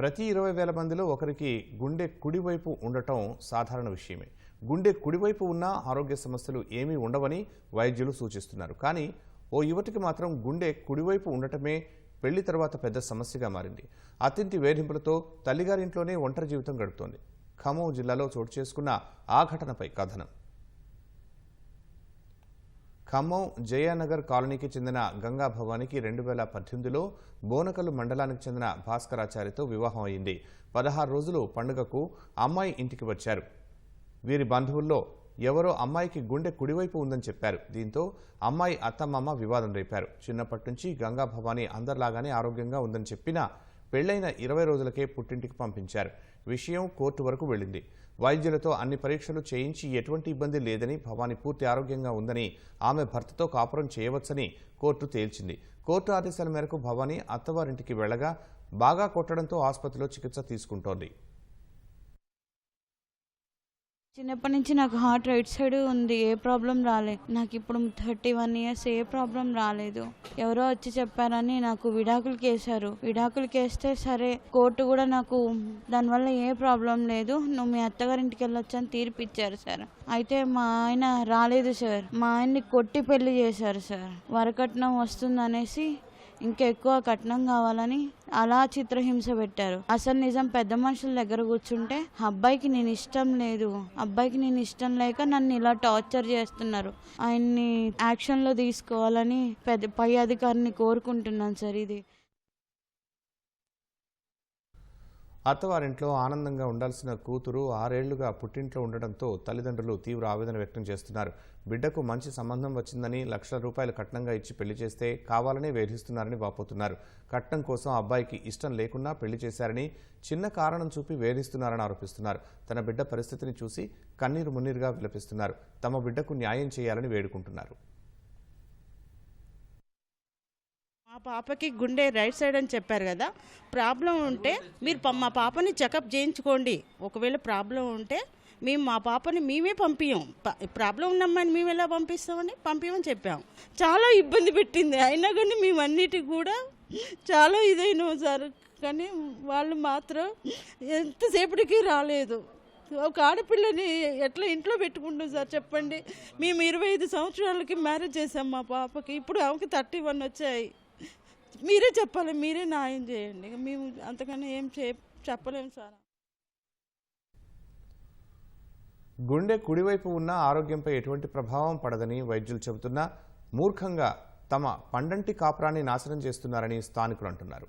ప్రతి ఇరవై వేల మందిలో ఒకరికి గుండె కుడివైపు ఉండటం సాధారణ విషయమే. గుండె కుడివైపు ఉన్న ఆరోగ్య సమస్యలు ఏమీ ఉండవని వైద్యులు సూచిస్తున్నారు. కానీ ఓ యువతికి మాత్రం గుండె కుడివైపు ఉండటమే పెళ్ళి తర్వాత పెద్ద సమస్యగా మారింది. అత్యంతి వేధింపులతో తల్లిగారింట్లోనే ఒంటరి జీవితం గడుపుతోంది. ఖమ్మం జిల్లాలో చోటు చేసుకున్న ఆ ఘటనపై కథనం. ఖమ్మం జయానగర్ కాలనీకి చెందిన గంగా భవానికి రెండు వేల పద్దెనిమిదిలో బోనకల్లు మండలానికి చెందిన భాస్కరాచార్యతో వివాహం అయింది. పదహారు రోజులు పండుగకు అమ్మాయి ఇంటికి వచ్చారు. వీరి బంధువుల్లో ఎవరో అమ్మాయికి గుండె కుడివైపు ఉందని చెప్పారు. దీంతో అమ్మాయి అత్తమామ వివాదం రేపారు. చిన్నప్పటి నుంచి గంగా భవానీ అందరిలాగానే ఆరోగ్యంగా ఉందని చెప్పినా పెళ్ళైన ఇరవై రోజులకే పుట్టింటికి పంపించారు. విషయం కోర్టు వరకు వెళ్ళింది. వైద్యులతో అన్ని పరీక్షలు చేయించి ఎటువంటి ఇబ్బంది లేదని భవాని పూర్తి ఆరోగ్యంగా ఉందని ఆమె భర్తతో కాపురం చేయవచ్చని కోర్టు తేల్చింది. కోర్టు ఆదేశాల మేరకు భవాని అత్తవారింటికి వెళ్ళగా బాగా కొట్టడంతో ఆసుపత్రిలో చికిత్స తీసుకుంటోంది. చిన్నప్పటి నుంచి నాకు హార్ట్ రైట్ సైడ్ ఉంది. ఏ ప్రాబ్లం రాలేదు నాకు ఇప్పుడు థర్టీ వన్ ఇయర్స్ ఏ ప్రాబ్లం రాలేదు. ఎవరో వచ్చి చెప్పారని నాకు విడాకులు కేసారు విడాకులు కేస్తే సరే కోర్టు కూడా నాకు దానివల్ల ఏ ప్రాబ్లం లేదు. నువ్వు మీ అత్తగారింటికి వెళ్ళొచ్చు అని తీర్పు ఇచ్చారు సార్ అయితే మా ఆయన రాలేదు సార్ మా ఆయన్ని కొట్టి పెళ్ళి చేశారు సార్ వరకట్నం వస్తుందనేసి ఇంకా ఎక్కువ కట్నం కావాలని అలా చిత్రహింస పెట్టారు. అసలు నిజం పెద్ద మనుషుల దగ్గర కూర్చుంటే అబ్బాయికి నేను ఇష్టం లేదు. అబ్బాయికి నేను ఇష్టం లేక నన్ను ఇలా టార్చర్ చేస్తున్నారు. ఆయన్ని యాక్షన్లో తీసుకోవాలని పెద్ద పై అధికారిని కోరుకుంటున్నాను సార్ ఇది. అత్తవారింట్లో ఆనందంగా ఉండాల్సిన కూతురు ఆరేళ్ళుగా పుట్టింట్లో ఉండడంతో తల్లిదండ్రులు తీవ్ర ఆవేదన వ్యక్తం చేస్తున్నారు. బిడ్డకు మంచి సంబంధం వచ్చిందని లక్షల రూపాయలు కట్నంగా ఇచ్చి పెళ్ళి చేస్తే కావాలనే వేధిస్తున్నారని వాపోతున్నారు. కట్నం కోసం అబ్బాయికి ఇష్టం లేకున్నా పెళ్ళి చేశారని చిన్న కారణం చూపి వేధిస్తున్నారని ఆరోపిస్తున్నారు. తన బిడ్డ పరిస్థితిని చూసి కన్నీరు మున్నీరుగా విలపిస్తున్నారు. తమ బిడ్డకు న్యాయం చేయాలని వేడుకుంటున్నారు. మా పాపకి గుండె రైట్ సైడ్ అని చెప్పారు కదా ప్రాబ్లం ఉంటే మీరు మా పాపని చెకప్ చేయించుకోండి. ఒకవేళ ప్రాబ్లం ఉంటే మేము మా పాపని మేమే పంపించాం ప్రాబ్లం ఉన్నమ్మని మేము ఎలా పంపిస్తామని పంపించమని చెప్పాం. చాలా ఇబ్బంది పెట్టింది. అయినా కానీ మేము అన్నిటికి కూడా చాలా ఇదైనాం సార్. కానీ వాళ్ళు మాత్రం ఎంతసేపటికి రాలేదు. ఒక ఆడపిల్లని ఎట్లా ఇంట్లో పెట్టుకుంటాం సార్ చెప్పండి. మేము ఇరవై ఐదు సంవత్సరాలకి మ్యారేజ్ చేసాం మా పాపకి. ఇప్పుడు ఆమెకి థర్టీ వన్ వచ్చాయి. మీరే చెప్పాలి మీరే న్యాయం చేయండి. ఇక మేము అంతకన్నా ఏం చే చెప్పలేము సార్. గుండె కుడివైపు ఉన్న ఆరోగ్యంపై ఎటువంటి ప్రభావం పడదని వైద్యులు చెబుతున్నా మూర్ఖంగా తమ పండంటి కాపురాన్ని నాశనం చేస్తున్నారని స్థానికులు అంటున్నారు.